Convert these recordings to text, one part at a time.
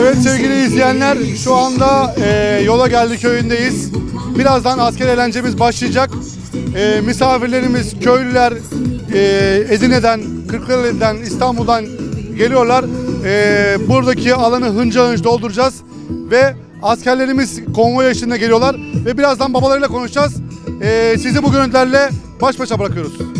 Evet sevgili izleyenler şu anda e, yola geldi köyündeyiz. Birazdan asker eğlencemiz başlayacak. E, misafirlerimiz köylüler e, Edirne'den, Kırklareli'den, İstanbul'dan geliyorlar. E, buradaki alanı hınca hınç dolduracağız ve askerlerimiz konvoy eşliğinde geliyorlar ve birazdan babalarıyla konuşacağız. E, sizi bu görüntülerle baş başa bırakıyoruz.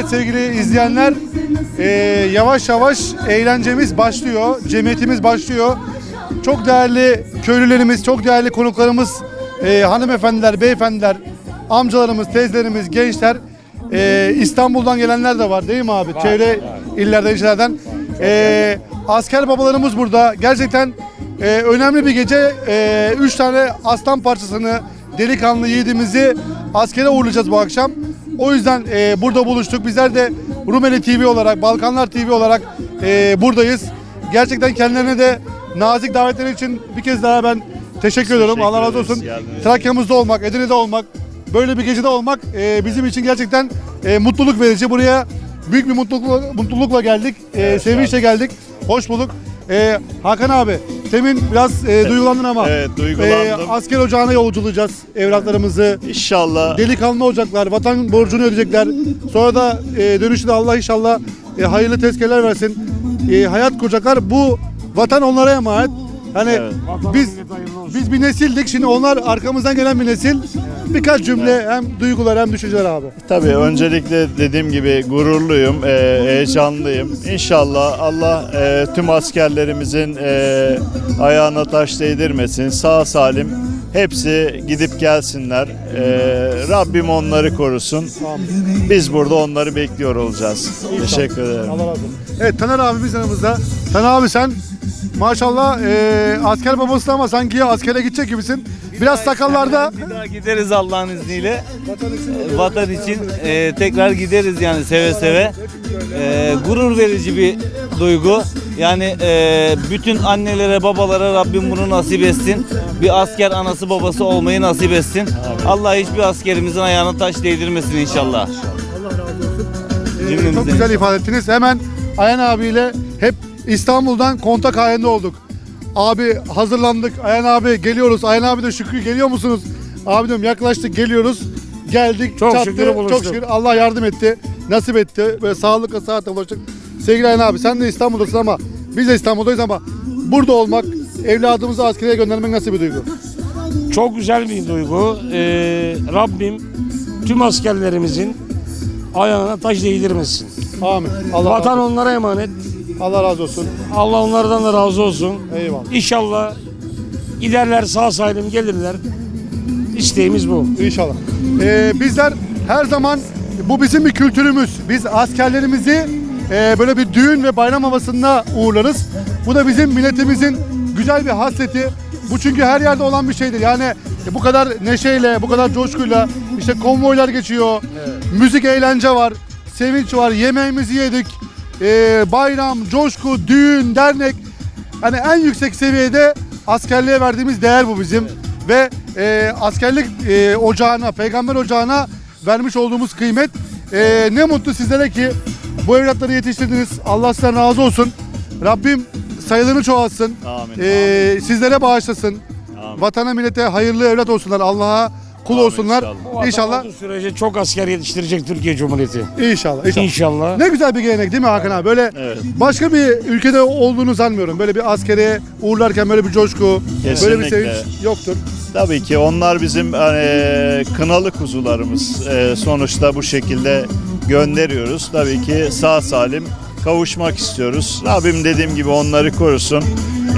Evet sevgili izleyenler e, yavaş yavaş eğlencemiz başlıyor, cemiyetimiz başlıyor. Çok değerli köylülerimiz, çok değerli konuklarımız, e, hanımefendiler, beyefendiler, amcalarımız, teyzelerimiz, gençler, e, İstanbul'dan gelenler de var değil mi abi? Çevre illerden, ilçelerden. E, asker babalarımız burada. Gerçekten e, önemli bir gece. E, üç tane aslan parçasını, delikanlı yiğidimizi askere uğurlayacağız bu akşam. O yüzden e, burada buluştuk. Bizler de Rumeli TV olarak, Balkanlar TV olarak e, buradayız. Gerçekten kendilerine de nazik davetleri için bir kez daha ben teşekkür ediyorum. Allah razı olsun. Trakya'mızda olmak, Edirne'de olmak, böyle bir gecede olmak e, bizim için gerçekten e, mutluluk verici. Buraya büyük bir mutlulukla, mutlulukla geldik. E, sevinçle geldik. Hoş bulduk. E, Hakan abi, temin biraz e, duygulandın ama Evet, duygulandım. e, asker ocağına yolculayacağız evlatlarımızı. İnşallah Delikanlı olacaklar, vatan borcunu ödeyecekler. Sonra da e, dönüşte Allah inşallah e, hayırlı tezkereler versin. E, hayat kuracaklar. Bu vatan onlara emanet. Hani Evet. biz biz bir nesildik. Şimdi onlar arkamızdan gelen bir nesil. Birkaç cümle hem duygular hem düşünceler abi. tabii öncelikle dediğim gibi gururluyum, e, heyecanlıyım. İnşallah Allah e, tüm askerlerimizin e, ayağına taş değdirmesin. Sağ salim hepsi gidip gelsinler. E, Rabbim onları korusun. Biz burada onları bekliyor olacağız. Teşekkür ederim. Allah razı olsun. Evet Taner abimiz yanımızda. Taner abi sen maşallah e, asker babasın ama sanki askere gidecek gibisin. Biraz sakallarda. Bir daha gideriz Allah'ın izniyle. Vatan için e, tekrar gideriz yani seve seve. E, gurur verici bir duygu. Yani e, bütün annelere, babalara Rabbim bunu nasip etsin. Bir asker anası babası olmayı nasip etsin. Allah hiçbir askerimizin ayağına taş değdirmesin inşallah. Cümlemize. çok güzel ifade ettiniz. Hemen Ayhan abiyle hep İstanbul'dan kontak halinde olduk. Abi hazırlandık. Ayhan abi geliyoruz. Ayhan abi de Şükrü geliyor musunuz? Abi diyorum yaklaştık geliyoruz. Geldik. Çok çattı. şükür buluştuk. Çok şükür Allah yardım etti. Nasip etti. Böyle sağlıkla saatte buluştuk. Sevgili Ayhan abi sen de İstanbul'dasın ama biz de İstanbul'dayız ama burada olmak evladımızı askere göndermek nasıl bir duygu? Çok güzel bir duygu. Ee, Rabbim tüm askerlerimizin ayağına taş değdirmesin. Amin. Allah, Vatan olsun. onlara emanet. Allah razı olsun. Allah onlardan da razı olsun. Eyvallah. İnşallah giderler sağ salim gelirler. İsteğimiz bu. İnşallah. Ee, bizler her zaman bu bizim bir kültürümüz. Biz askerlerimizi e, böyle bir düğün ve bayram havasında uğurlarız. Bu da bizim milletimizin güzel bir hasreti. Bu çünkü her yerde olan bir şeydir. Yani e, bu kadar neşeyle, bu kadar coşkuyla işte konvoylar geçiyor. Müzik, eğlence var. Sevinç var. Yemeğimizi yedik. Ee, bayram, coşku, düğün, dernek. Hani en yüksek seviyede askerliğe verdiğimiz değer bu bizim. Ve e, askerlik e, ocağına, peygamber ocağına vermiş olduğumuz kıymet. E, ne mutlu sizlere ki bu evlatları yetiştirdiniz. Allah sizden razı olsun. Rabbim sayılarını çoğaltsın. Amin. E, sizlere bağışlasın. Amin. Vatana millete hayırlı evlat olsunlar. Allah'a kul olsunlar. inşallah. Bu İnşallah. olduğu sürece çok asker yetiştirecek Türkiye Cumhuriyeti. İnşallah. inşallah. İnşallah. Ne güzel bir gelenek değil mi Hakan abi? Böyle Evet. başka bir ülkede olduğunu sanmıyorum. Böyle bir askere uğurlarken böyle bir coşku, böyle bir Kesinlikle. sevinç yoktur. Tabii ki onlar bizim hani, kınalı kuzularımız. E, sonuçta bu şekilde gönderiyoruz. Tabii ki sağ salim kavuşmak istiyoruz. Rabbim dediğim gibi onları korusun.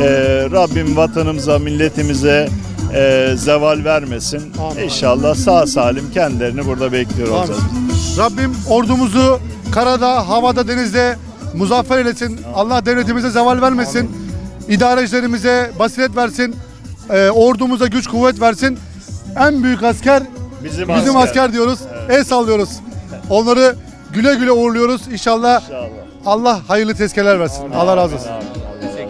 E, Rabbim vatanımıza, milletimize e, zeval vermesin. Amin. İnşallah sağ salim kendilerini burada bekliyor Amin. olacağız. Rabbim ordumuzu karada, havada, denizde muzaffer eylesin. Allah devletimize zeval vermesin. İdarecilerimize basiret versin. Ee, ordumuza güç kuvvet versin. En büyük asker Bizim, bizim asker, diyoruz. El sallıyoruz. Onları güle güle uğurluyoruz. İnşallah İnşallah. Allah hayırlı tezkereler versin. Allah razı olsun. Amin.